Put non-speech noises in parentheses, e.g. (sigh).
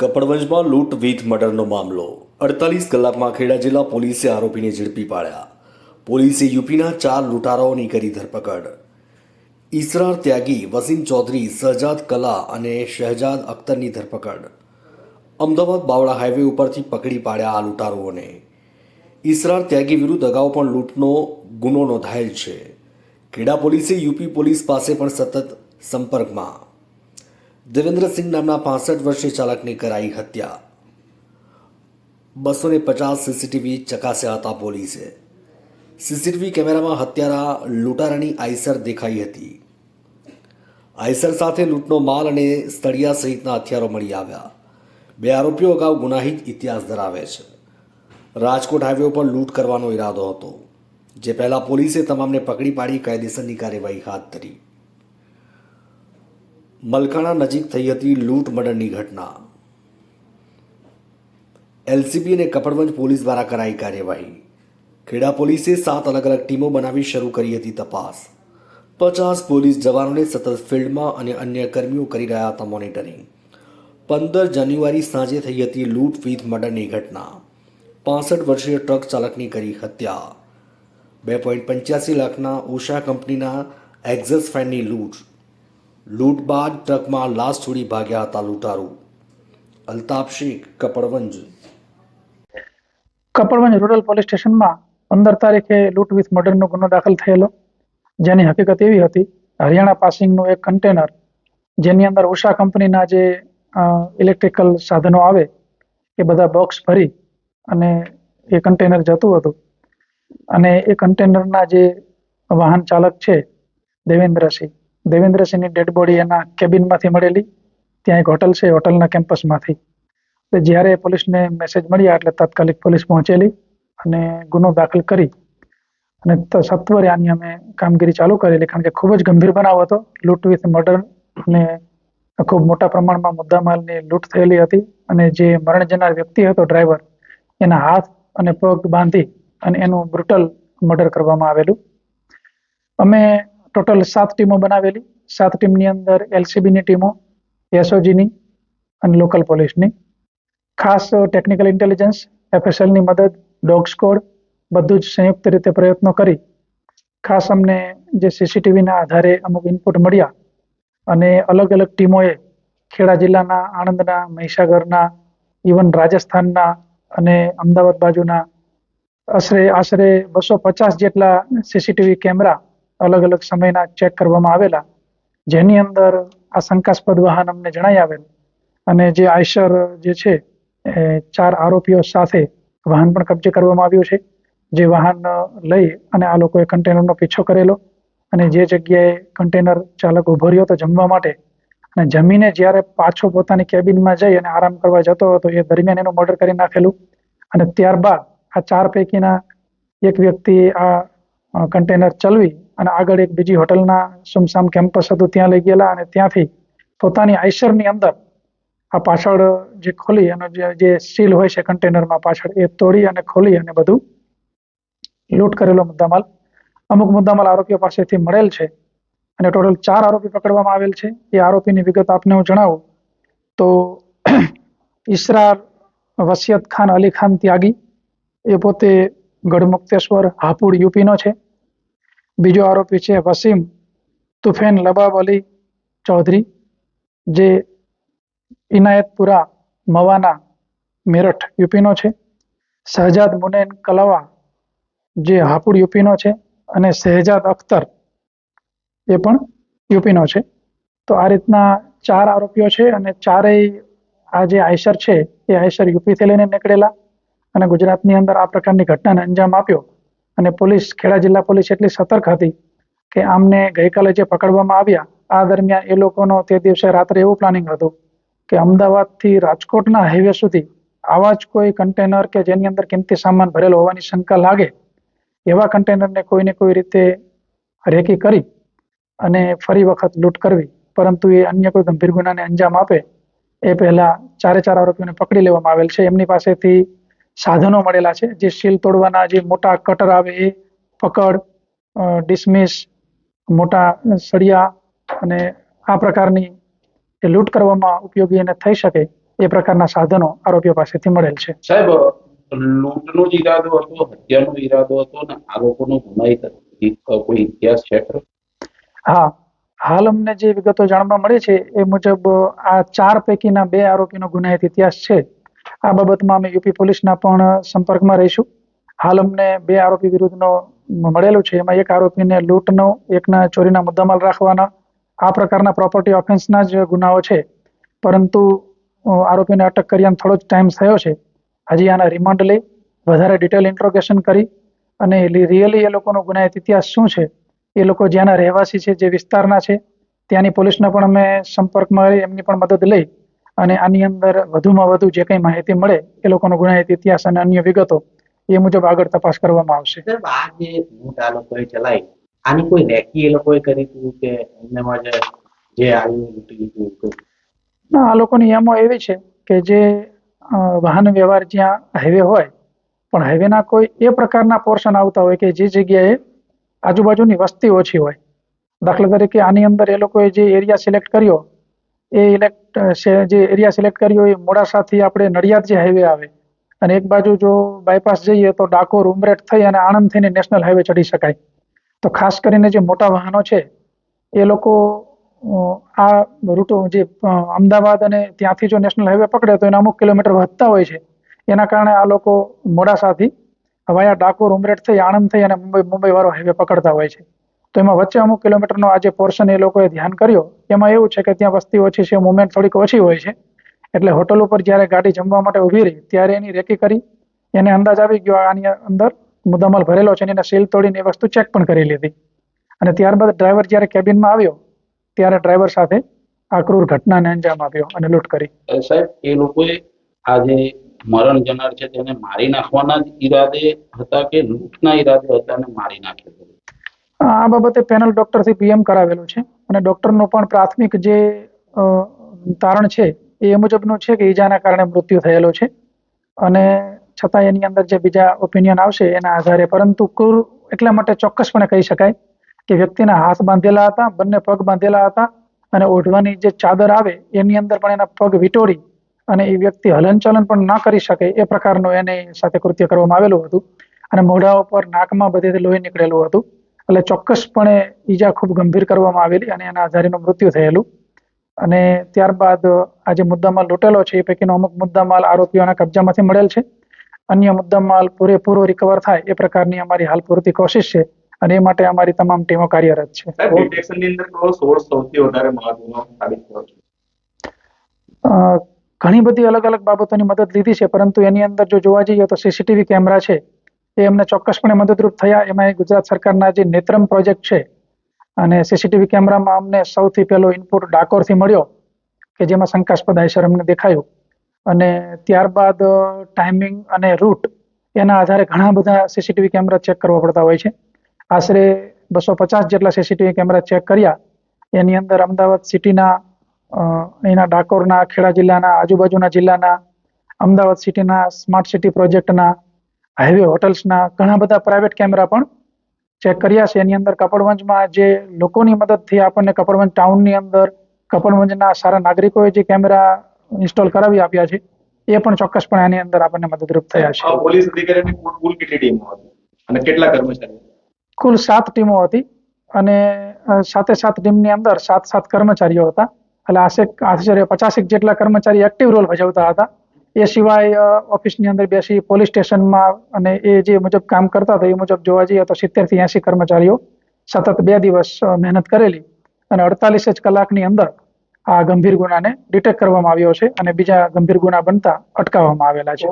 કપડવંજમાં લૂંટ, વિથ મર્ડરનો મામલો. અડતાલીસ કલાકમાં ખેડા જિલ્લા પોલીસે આરોપીને ઝડપી પાડ્યા. પોલીસે યુપીના ચાર લૂંટારાઓની કરી ધરપકડ. ઈસરાર ત્યાગી, વસીમ ચૌધરી, સહજાદ કલા અને શહેજાદ અખ્તરની ધરપકડ. અમદાવાદ બાવળા હાઈવે ઉપરથી પકડી પાડ્યા આ લૂંટારોઓને ઈસરાર ત્યાગી વિરુદ્ધ અગાઉ પણ લૂંટનો ગુનો નોંધાયેલ છે. ખેડા પોલીસે યુપી પોલીસ પાસે પણ સતત સંપર્કમાં. દેવેન્દ્રસિંહ નામના પાસઠ વર્ષીય ચાલકની કરાઈ હત્યા. બસો ને પચાસ સીસીટીવી ચકાસ્યા હતા પોલીસે. સીસીટીવી કેમેરામાં હત્યારા લૂંટારાની આઈસર દેખાઈ હતી. આઈસર સાથે લૂંટનો માલ અને સ્થળિયા સહિતના હથિયારો મળી આવ્યા. બે આરોપીઓ અગાઉ ગુનાહિત ઇતિહાસ ધરાવે છે. રાજકોટ હાઈવે ઉપર લૂંટ કરવાનો ઈરાદો હતો. જે પહેલાં પોલીસે તમામને પકડી પાડી કાયદેસરની કાર્યવાહી હાથ ધરી. મલકાણા નજીક થઈ હતી લૂંટ મર્ડરની ઘટના. એલસીબી અને કપડવંજ પોલીસ દ્વારા કરાઈ કાર્યવાહી. ખેડા પોલીસે સાત અલગ અલગ ટીમો બનાવી શરૂ કરી હતી તપાસ. પચાસ પોલીસ જવાનોને સતત ફિલ્ડમાં અને અન્ય કર્મીઓ કરી રહ્યા હતા મોનિટરિંગ. પંદર જાન્યુઆરી સાંજે થઈ હતી લૂંટ વિથ મર્ડરની ઘટના. પાસઠ વર્ષીય ટ્રક ચાલકની કરી હત્યા. બે પોઈન્ટ પંચ્યાસી લાખના ઉષા કંપનીના એક્ઝસ ફેનની લૂંટ. લૂંટ બાદ ટ્રકમાં લાશ છોડી ભાગ્યા હતા લૂંટારો. અલ્તાફ શેખ, કપડવંજ. કપડવંજ રૂરલ પોલીસ સ્ટેશનમાં પંદર તારીખે લૂંટ વિથ મર્ડરનો ગુનો દાખલ થયેલો. જેની હકીકત એવી હતી, હરિયાણા પાસિંગનું એક કન્ટેનર, જેની અંદર ઉષા કંપનીના જે ઇલેક્ટ્રિકલ સાધનો આવે, એ બધા બોક્સ ભરી અને એ કન્ટેનર જતું હતું. અને એ કન્ટેનરના જે વાહન ચાલક છે, દેવેન્દ્રસિંહ દેવેન્દ્રસિંહની ડેડ બોડી એના કેબિનમાંથી મળેલી. ત્યાં એક હોટલ છે હોટલના કેમ્પસમાંથી એટલે જ્યારે પોલીસને મેસેજ મળ્યા એટલે તાત્કાલિક પોલીસ પહોંચેલી અને ગુનો દાખલ કરી. અને સત્વરે આની અમે કામગીરી ચાલુ કરેલી કારણ કે ખૂબ જ ગંભીર બનાવ હતો. લૂંટ વિથ મર્ડર અને ખૂબ મોટા પ્રમાણમાં મુદ્દામાલની લૂંટ થયેલી હતી. અને જે મરણ જનાર વ્યક્તિ હતો ડ્રાઈવર એના હાથ અને પગ બાંધી અને એનું બ્રુટલ મર્ડર કરવામાં આવેલું. અમે ટોટલ સાત ટીમો બનાવેલી. સાત ટીમની અંદર એલસીબીની ટીમો, એસઓજીની અને લોકલ પોલીસની. ખાસ ટેકનિકલ ઇન્ટેલિજન્સ, એફએસએલની મદદ, ડોગ સ્કોડ, બધું જ સંયુક્ત રીતે પ્રયત્નો કરી. ખાસ અમને જે સીસીટીવીના આધારે અમુક ઇનપુટ મળ્યા અને અલગ અલગ ટીમોએ ખેડા જિલ્લાના, આણંદના, મહીસાગરના ઇવન રાજસ્થાનના અને અમદાવાદ બાજુના આશરે આશરે બસો પચાસ જેટલા સીસીટીવી કેમેરા અલગ અલગ સમયના ચેક કરવામાં આવેલા. જેની અંદર આ શંકાસ્પદ વાહન અમને જણાઈ આવેલ. અને જે આયશર જે છે ચાર આરોપીઓ સાથે વાહન પણ કબજે કરવામાં આવ્યું છે. જે વાહન લઈ અને આ લોકોએ કન્ટેનરનો પીછો કરેલો. અને જે જગ્યાએ કન્ટેનર ચાલક ઊભો રહ્યો હતો જમવા માટે. અને જમીને જ્યારે પાછો પોતાની કેબિનમાં જઈ અને આરામ કરવા જતો હતો, એ દરમિયાન એનું મર્ડર કરી નાખેલું. અને ત્યારબાદ આ ચાર પૈકીના એક વ્યક્તિ આ કન્ટેનર ચલવી અને આગળ એક બીજી હોટલના સુમસામ કેમ્પસ હતું, ત્યાં લઈ ગયેલા અને ત્યાંથી પોતાની આઈસરની અંદર આ પાછળ જે ખોલી અને જે સીલ હોય છે કન્ટેનરમાં પાછળ, એ તોડી અને ખોલી અને બધું લૂંટ કરેલો મુદ્દામાલ. અમુક મુદ્દામાલ આરોપીઓ પાસેથી મળેલ છે અને ટોટલ ચાર આરોપી પકડવામાં આવેલ છે. એ આરોપીની વિગત આપને હું જણાવું. તો (clears throat) ઈસરાર વસિયત ખાન અલી ખાન ત્યાગી, એ પોતે ગઢમુક્તેશ્વર હાપુડ યુપીનો છે. બીજો આરોપી છે વસીમ તુફેન લબાબ અલી ચૌધરી, જે ઇનાયતપુરા મવાના મેરઠ યુપીનો છે. શહજાદ મુનેન કલાવા, જે હાપુડ યુપીનો છે અને શહેજાદ અખ્તર એ પણ યુપીનો છે. તો આ રીતના ચાર આરોપીઓ છે અને ચારેય આ જે આયસર છે એ આયસર યુપીથી લઈને નીકળેલા અને ગુજરાતની અંદર આ પ્રકારની ઘટનાને અંજામ આપ્યો. અને પોલીસ, ખેડા જિલ્લા પોલીસ એટલી સતર્ક હતી કે આમને ગઈકાલે જે પકડવામાં આવ્યા, આ દરમિયાન એ લોકોનો તે દિવસે રાત્રે એવું પ્લાનિંગ હતું કે અમદાવાદથી રાજકોટના હાઈવે સુધી આવા જ કોઈ કન્ટેનર કે જેની અંદર કિંમતી સામાન ભરેલો હોવાની શંકા લાગે, એવા કન્ટેનરને કોઈને કોઈ રીતે રેકી કરી અને ફરી વખત લૂંટ કરવી. પરંતુ એ અન્ય કોઈ ગંભીર ગુનાને અંજામ આપે, એ પહેલા ચારે ચાર આરોપીઓને પકડી લેવામાં આવેલ છે. એમની પાસેથી સાધનો મળેલા છે જે સીલ તોડવાના જે મોટા કટર આવે એ પકડ ડિસમિસ મોટા સળિયા અને આ પ્રકારની લૂંટ કરવામાં ઉપયોગી એને થઈ શકે એ પ્રકારના સાધનો આરોપીઓ પાસેથી મળેલ છે. સાહેબ લૂંટનો જ ઈરાદો હતો હત્યાનો ઈરાદો હતો ને આ લોકોનો ગુનાહિત કોઈ ઇતિહાસ છે હા હાલ અમને જે વિગતો જાણવા મળી છે એ મુજબ આ ચાર પૈકીના બે આરોપીનો ગુનાહિત ઇતિહાસ છે. આ બાબતમાં અમે યુપી પોલીસના પણ સંપર્કમાં રહીશું. હાલ અમને બે આરોપી વિરુદ્ધનો મળેલું છે. એમાં એક આરોપીને લૂંટનો, એકના ચોરીના મુદ્દામાલ રાખવાના. આ પ્રકારના પ્રોપર્ટી ઓફેન્સના જ ગુનાઓ છે. પરંતુ આરોપીને અટક કર્યાનો થોડો જ ટાઈમ થયો છે. હજી આના રિમાન્ડ લઈ વધારે ડિટેલ ઇન્ટ્રોગેશન કરી અને રિયલી એ લોકોનો ગુનાહિત ઇતિહાસ શું છે? એ લોકો જ્યાંના રહેવાસી છે, જે વિસ્તારના છે, ત્યાંની પોલીસના પણ અમે સંપર્કમાં એમની પણ મદદ લઈ અને આની અંદર વધુમાં વધુ જે કંઈ માહિતી મળે એ લોકોનો ગુનાહિત ઇતિહાસ અને અન્ય વિગતો એ મુજબ આગળ તપાસ કરવામાં આવશે. આ જે લૂંટ આ લોકોએ ચલાવી આની કોઈ રેકી એ લોકોએ કરી હતી કે એમનેમાં જે જે આવ્યું લૂંટી લીધું ના આ લોકોની એમો એવી છે કે જે વાહન વ્યવહાર જ્યાં હાઈવે હોય પણ હાઈવેના કોઈ એ પ્રકારના પોર્શન આવતા હોય કે જે જગ્યાએ આજુબાજુની વસ્તી ઓછી હોય. દાખલા તરીકે આની અંદર એ લોકોએ જે એરિયા સિલેક્ટ કર્યો એ ઇલેક્ટ જે એરિયા સિલેક્ટ કર્યો એ મોડાસાથી આપણે નડિયાદ જે હાઈવે આવે, અને એક બાજુ જો બાયપાસ જઈએ તો ડાકોર ઉમરેટ થઈ અને આણંદ થઈને નેશનલ હાઈવે ચડી શકાય. તો ખાસ કરીને જે મોટા વાહનો છે, એ લોકો આ રૂટો જે અમદાવાદ અને ત્યાંથી જો નેશનલ હાઈવે પકડે તો એના અમુક કિલોમીટર વધતા હોય છે. એના કારણે આ લોકો મોડાસાથી, વાયા ડાકોર ઉમરેટ થઈ, આણંદ થઈ અને મુંબઈ મુંબઈ વાળો હાઈવે પકડતા હોય છે. તો એમાં વચ્ચે અમુક કિલોમીટરનો આ જે પોર્શન એ લોકોએ ધ્યાન કર્યો, એમાં એવું છે કે ત્યાં વસ્તી ઓછી છે મુવમેન્ટ થોડીક ઓછી હોય છે. એટલે હોટલ ઉપર જ્યારે ગાડી જમવા માટે ઊભી રહી, ત્યારે એની રેકી કરી, એને અંદાજ આવી ગયો આની અંદર મુદ્દામાલ ભરેલો છે એને સીલ તોડીને એ વસ્તુ ચેક પણ કરી લીધી. અને ત્યારબાદ ડ્રાઈવર જ્યારે કેબિનમાં આવ્યો, ત્યારે ડ્રાઈવર સાથે આ ક્રૂર ઘટનાને અંજામ આપ્યો અને લૂંટ કરી. સાહેબ, એ લોકોએ આ જે મરણ જનાર છે તેને મારી નાખવાના જ ઈરાદે હતા કે લૂંટના ઈરાદે હતા અને મારી નાખ્યો આ બાબતે પેનલ ડોક્ટરથી પીએમ કરાવેલું છે અને ડોક્ટરનો પણ પ્રાથમિક જે તારણ છે એ મુજબનું છે કે ઈજાના કારણે મૃત્યુ થયેલું છે. અને છતાં એની અંદર જે બીજા ઓપિનિયન આવશે એના આધારે, પરંતુ કુર એટલા માટે ચોક્કસપણે કહી શકાય કે વ્યક્તિના હાથ બાંધેલા હતા, બંને પગ બાંધેલા હતા અને ઓઢવાની જે ચાદર આવે એની અંદર પણ એના પગ વિટોડી અને એ વ્યક્તિ હલનચલન પણ ન કરી શકે એ પ્રકારનું એને સાથે કૃત્ય કરવામાં આવેલું હતું અને મોઢા ઉપર નાકમાં બધેથી લોહી નીકળેલું હતું. એટલે ચોક્કસપણે ઈજા ખૂબ ગંભીર કરવામાં આવેલી અને એના આધારેનું મૃત્યુ થયેલું. અને ત્યારબાદ આ જે મુદ્દામાલ લૂંટેલો છે એ પૈકીનો અમુક મુદ્દામાલ આરોપીઓના કબજામાંથી મળેલ છે. અન્ય મુદ્દામાલ પૂરેપૂરો રિકવર થાય એ પ્રકારની અમારી હાલ પૂરતી કોશિશ છે અને એ માટે અમારી તમામ ટીમો કાર્યરત છે. ઘણી બધી અલગ અલગ બાબતોની મદદ લીધી છે પરંતુ એની અંદર જો જોવા જઈએ તો સીસીટીવી કેમેરા છે. એ અમને ચોક્કસપણે મદદરૂપ થયા. એમાં ગુજરાત સરકારના જે નેત્રમ પ્રોજેક્ટ છે અને સીસીટીવી કેમેરામાં અમને સૌથી પહેલો ઇનપુટ ડાકોરથી મળ્યો કે જેમાં શંકાસ્પદ આયસર અમને દેખાયું. અને ત્યારબાદ ટાઈમિંગ અને રૂટ એના આધારે ઘણા બધા સીસીટીવી કેમેરા ચેક કરવા પડતા હોય છે. આશરે બસો પચાસ જેટલા સીસીટીવી કેમેરા ચેક કર્યા. એની અંદર અમદાવાદ સિટીના અહીંના ડાકોરના, ખેડા જિલ્લાના, આજુબાજુના જિલ્લાના, અમદાવાદ સિટીના, સ્માર્ટ સિટી પ્રોજેક્ટના હાઈવે હોટલ્સના ઘણા બધા પ્રાઇવેટ કેમેરા પણ ચેક કર્યા છે. એની અંદર કપડવંજમાં જે લોકોની મદદથી આપણને કપડવંજ ટાઉનની અંદર કપડવંજના સારા નાગરિકોએ જે કેમેરા ઇન્સ્ટોલ કરાવી આપ્યા છે એ પણ ચોક્કસપણે આની અંદર આપણને મદદરૂપ થયા છે. પોલીસ અધિકારીની કુલ કેટલી ટીમો હતી? અને કેટલા કર્મચારીઓ? કુલ સાત ટીમો હતી અને સાથે સાતે સાત ટીમની અંદર સાત સાત કર્મચારીઓ હતા. એટલે આશરે આશરે પચાસેક જેટલા કર્મચારી એક્ટિવ રોલ ભજવતા હતા. એ સિવાય ઓફિસની અંદર બેસી પોલીસ સ્ટેશનમાં અને એ જે મુજબ કામ કરતા હતા, એ મુજબ જોવા જઈએ તો સિત્તેરથી એંસી કર્મચારીઓ સતત બે દિવસ મહેનત કરેલી અને અડતાલીસ જ કલાકની અંદર આ ગંભીર ગુનાને ડિટેક્ટ કરવામાં આવ્યો છે અને બીજા ગંભીર ગુના બનતા અટકાવવામાં આવેલા છે.